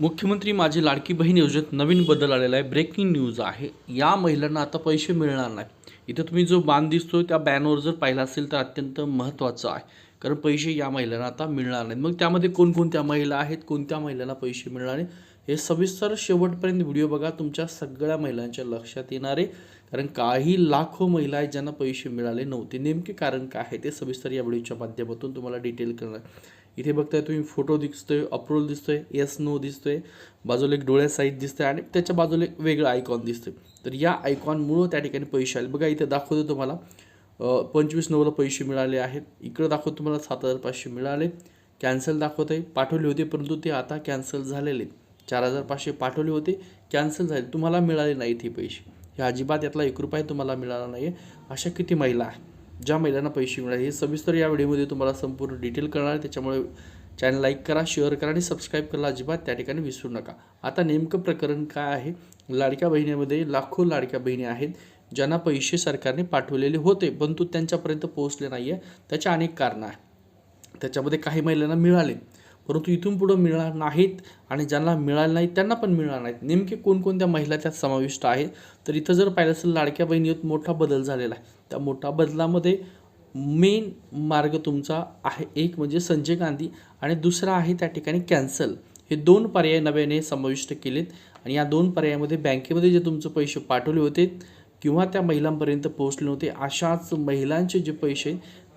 मुख्यमंत्री माझी लाडकी बहीण योजनेत नवीन बदल आलेला आहे. ब्रेकिंग न्यूज आहे. या महिलांना आता पैसे मिळणार नाही इथं तुम्ही जो बाण दिसतोय त्या बॅनवर जर पाहिला असेल तर अत्यंत महत्त्वाचं आहे. कारण पैसे या महिलांना आता मिळणार नाहीत. मग त्यामध्ये कोणकोणत्या महिला आहेत कोणत्या महिलांना पैसे मिळणार आहेत हे सविस्तर शेवटपर्यंत व्हिडिओ बघा. तुमच्या सगळ्या महिलांच्या लक्षात येणार आहे. कारण काही लाखो महिला आहेत ज्यांना पैसे मिळाले नव्हते. नेमके कारण काय आहे ते सविस्तर या व्हिडिओच्या माध्यमातून तुम्हाला डिटेल करणार इथे बघताय तुम्ही फोटो दिसतोय अप्रोल दिसतोय येस नो दिसतोय. बाजूला एक डोळ्या साईज दिसतंय आणि त्याच्या बाजूला एक वेगळं आयकॉन दिसतंय. तर या आयकॉनमुळं त्या ठिकाणी पैसे आले. बघा इथे दाखवतो तुम्हाला. पंचवीस नऊला पैसे मिळाले आहेत. इकडं दाखवतो तुम्हाला सात हजार पाचशे मिळाले. कॅन्सल दाखवत आहे पाठवले होते परंतु ते आता कॅन्सल झालेले. चार हजार पाचशे पाठवले होते. कॅन्सल झाले. तुम्हाला मिळाले नाहीत हे पैसे. हे अजिबात यातला एक रुपया तुम्हाला मिळाला नाही आहे अशा किती महिला आहेत? ज्या महिलांना पैसे मिळाले हे सविस्तर या व्हिडिओमध्ये तुम्हाला संपूर्ण डिटेल करणार आहे. त्याच्यामुळे चॅनल लाईक करा शेअर करा आणि सबस्क्राईब करायला अजिबात त्या ठिकाणी विसरू नका. आता नेमकं प्रकरण काय आहे? लाडक्या बहिणीमध्ये लाखो लाडक्या बहिणी आहेत ज्यांना पैसे सरकारने पाठवलेले होते परंतु त्यांच्यापर्यंत पोहोचले नाही आहे त्याच्या अनेक कारणं आहेत. त्याच्यामध्ये काही महिलांना मिळाले. परंतु इथून पुढं मिळणार नाहीत आणि ज्यांना मिळाले नाहीत त्यांना पण मिळणार नाहीत. नेमके कोणकोणत्या महिला त्यात समाविष्ट आहेत? तर इथं जर पाहिलं असेल लाडक्या बहिणीत मोठा बदल झालेला आहे. त्या मोठ्या बदलामध्ये मेन मार्ग तुमचा आहे एक म्हणजे संजय गांधी आणि दुसरा आहे त्या ठिकाणी कॅन्सल हे दोन पर्याय नव्याने समाविष्ट केलेत आणि या दोन पर्यायामध्ये बँकेमध्ये जे तुमचे पैसे पाठवले होते किंवा त्या महिलांपर्यंत पोहोचले नव्हते अशाच महिलांचे जे पैसे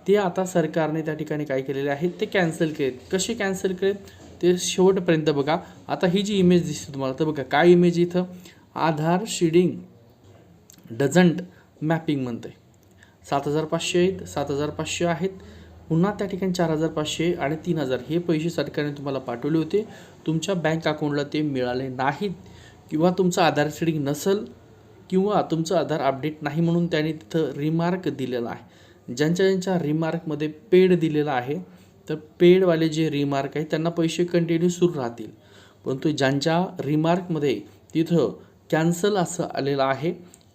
ते आता सरकारने त्या ठिकाणी काय केलेले आहेत ते कॅन्सल केलेत. कसे कॅन्सल केलेत? ते शेवटपर्यंत बघा. आता ही जी इमेज दिसते तुम्हाला तर बघा काय इमेज इथं? आधार शिडिंग डझंट मॅपिंग म्हणते सात हजार पाचशे आहेत सात हजार पाचशे आहेत. पुन्हा त्या ठिकाणी चार हजार पाचशे आणि तीन हजार. हे पैसे सरकारने तुम्हाला पाठवले होते. तुमच्या बँक अकाउंटला ते मिळाले नाहीत. किंवा तुमचं आधार शिडिंग नसल किंवा तुमचं आधार अपडेट नाही म्हणून त्यांनी तिथं रिमार्क दिलेला आहे. ज्यांच्या ज्यांच्या रिमार्कमध्ये पेड दिलेला आहे तर पेडवाले जे रिमार्क आहे त्यांना पैसे कंटिन्यू सुरू राहतील. परंतु ज्यांच्या रिमार्कमध्ये तिथं कॅन्सल असं आलेलं आहे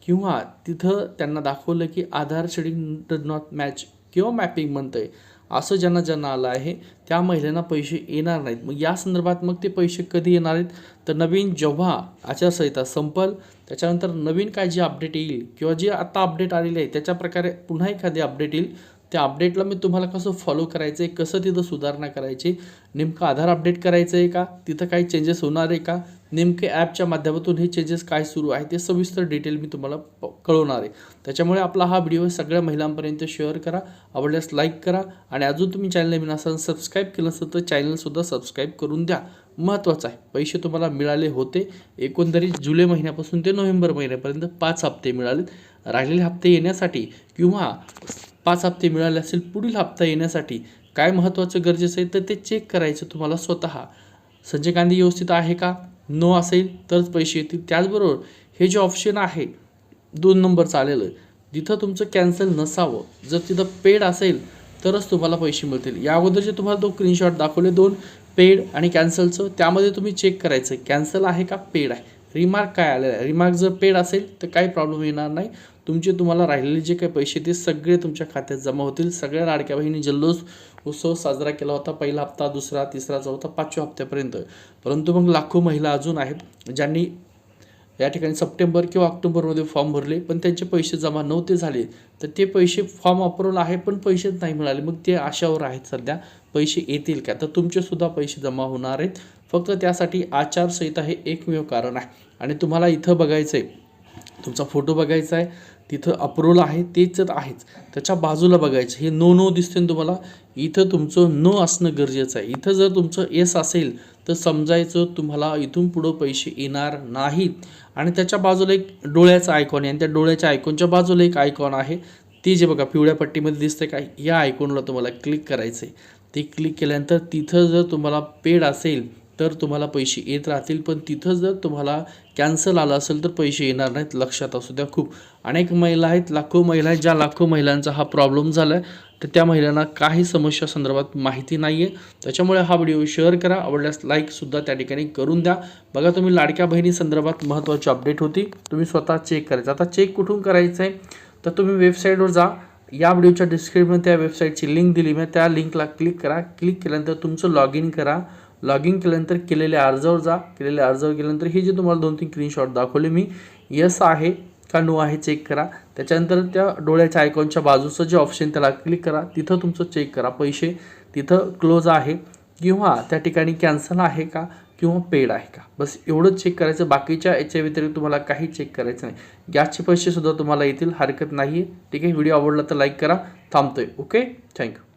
किंवा तिथं त्यांना दाखवलं की Aadhaar seeding does not match किंवा मॅपिंग म्हणतं आहे असं ज्यांना ज्यांना आलं आहे त्या महिलांना पैसे येणार नाहीत. मग या संदर्भात मग ते पैसे कधी येणार आहेत? तर नवीन जेव्हा आचारसंहिता संपल त्याच्यानंतर नवीन काय जे अपडेट येईल किंवा जे आता अपडेट आलेले आहे त्याच्या प्रकारे पुन्हा एखादी अपडेट येईल त्या अपडेटला मी तुम्हाला कसं फॉलो करायचं आहे कसं तिथं सुधारणा करायची नेमकं आधार अपडेट करायचं आहे का तिथं काही चेंजेस होणार आहे का नेमके ॲपच्या माध्यमातून हे चेंजेस काय सुरू आहे ते सविस्तर डिटेल मी तुम्हाला प- कळवणार आहे. त्याच्यामुळे आपला हा व्हिडिओ सगळ्या महिलांपर्यंत शेअर करा आवडल्यास लाईक करा आणि अजून तुम्ही चॅनल नवीन असाल सबस्क्राईब केलं असेल तर चॅनलसुद्धा सबस्क्राईब करून द्या. महत्त्वाचं आहे पैसे तुम्हाला मिळाले होते एकंदरीत जुलै महिन्यापासून ते नोव्हेंबर महिन्यापर्यंत पाच हप्ते मिळालेत. राहिलेले हप्ते येण्यासाठी किंवा पाच हप्ते मिळाले असेल पुढील हप्ता येण्यासाठी काय महत्त्वाचं गरजेचं आहे तर ते चेक करायचं तुम्हाला स्वतः. संजय गांधी व्यवस्थित आहे का? नो असेल तरच पैसे येतील. त्याचबरोबर हे जे ऑप्शन आहे दोन नंबरचं आलेलं तिथं तुमचं कॅन्सल नसावं. जर तिथं पेड असेल तरच तुम्हाला पैसे मिळतील. या अगोदर जे तुम्हाला तो स्क्रीनशॉट दाखवले दोन पेड आणि कॅन्सलचं त्यामध्ये तुम्ही चेक करायचं. कॅन्सल आहे का? पेड आहे. रिमार्क काय आलेलं आहे? रिमार्क जर पेड असेल तर काही प्रॉब्लेम येणार नाही. तुमचे तुम्हाला राहिलेले जे काही पैसे ते सगळे तुमच्या खात्यात जमा होतील. सगळ्या लाडक्या बहिणी जल्लोष उत्सव साजरा केला होता. पहिला हप्ता दुसरा तिसरा चौथा पाचव्या हप्त्यापर्यंत. परंतु मग लाखो महिला अजून आहेत ज्यांनी या ठिकाणी सप्टेंबर किंवा ऑक्टोबरमध्ये फॉर्म भरले पण त्यांचे पैसे जमा नव्हते झाले. तर ते पैसे फॉर्म अप्रूव्हल आहे पण पैसेच नाही मिळाले. मग ते आशावर आहेत सध्या. पैसे येतील का? तर तुमचेसुद्धा पैसे जमा होणार आहेत. फक्त त्यासाठी आचारसंहिता हे एकमेव कारण आहे. आणि तुम्हाला इथं बघायचं आहे तुमचा फोटो बघायचा आहे तिथं अप्रूव्हल आहे तेच आहेच. त्याच्या बाजूला बघायचं हे नो नो दिसते ना तुम्हाला? इथं तुमचं नो असणं गरजेचं आहे. इथं जर तुमचं येस असेल तर समजायचं तुम्हाला इथून पुढं पैसे येणार नाहीत. आणि त्याच्या बाजूला एक डोळ्याचा आयकॉन आहे. आणि त्या डोळ्याच्या आयकॉनच्या बाजूला एक आयकॉन आहे. ते जे बघा पिवळ्या पट्टीमध्ये दिसते का? या आयकॉनला तुम्हाला क्लिक करायचं आहे ते क्लिक केल्यानंतर तिथं जर तुम्हाला पेड असेल तर तुम्हाला पैसे येत राहतील पण तिथं जर तुम्हाला कॅन्सल आलं असेल तर पैसे येणार नाहीत लक्षात असू द्या खूप. अनेक महिला आहेत लाखो महिला आहेत ज्या लाखो महिलांचा हा प्रॉब्लेम झाला आहे तर त्या महिलांना काही समस्या संदर्भात माहिती नाही आहे त्याच्यामुळे हा व्हिडिओ शेअर करा. आवडल्यास लाईकसुद्धा त्या ठिकाणी करून द्या. बघा तुम्ही लाडक्या बहिणी संदर्भात महत्त्वाची अपडेट होती. तुम्ही स्वतः चेक करायचं. आता चेक कुठून करायचं आहे तर तुम्ही वेबसाईटवर जा. या व्हिडिओच्या डिस्क्रिप्शनमध्ये त्या वेबसाईटची लिंक दिली. मी त्या लिंकला क्लिक करा. क्लिक केल्यानंतर तुमचं लॉग इन करा. लॉग इन केल्यानंतर केलेल्या अर्जावर जा. केलेल्या अर्जावर गेल्यानंतर हे जे तुम्हाला दोन तीन स्क्रीनशॉट दाखवले मी यस आहे का नो आहे चेक करा. त्याच्यानंतर त्या डोळ्याच्या आयकॉनच्या बाजूचं जे ऑप्शन त्याला क्लिक करा. तिथं तुमचं चेक करा पैसे. तिथं क्लोज आहे किंवा त्या ठिकाणी कॅन्सल आहे का किंवा पेड आहे का. बस एवढंच चेक करायचं. बाकीच्या याच्या व्यतिरिक्त तुम्हाला काही चेक करायचं नाही. गॅसचे पैसेसुद्धा तुम्हाला येतील. हरकत नाही आहे ठीक आहे? व्हिडिओ आवडला तर लाईक करा. थांबतोय. Okay thank you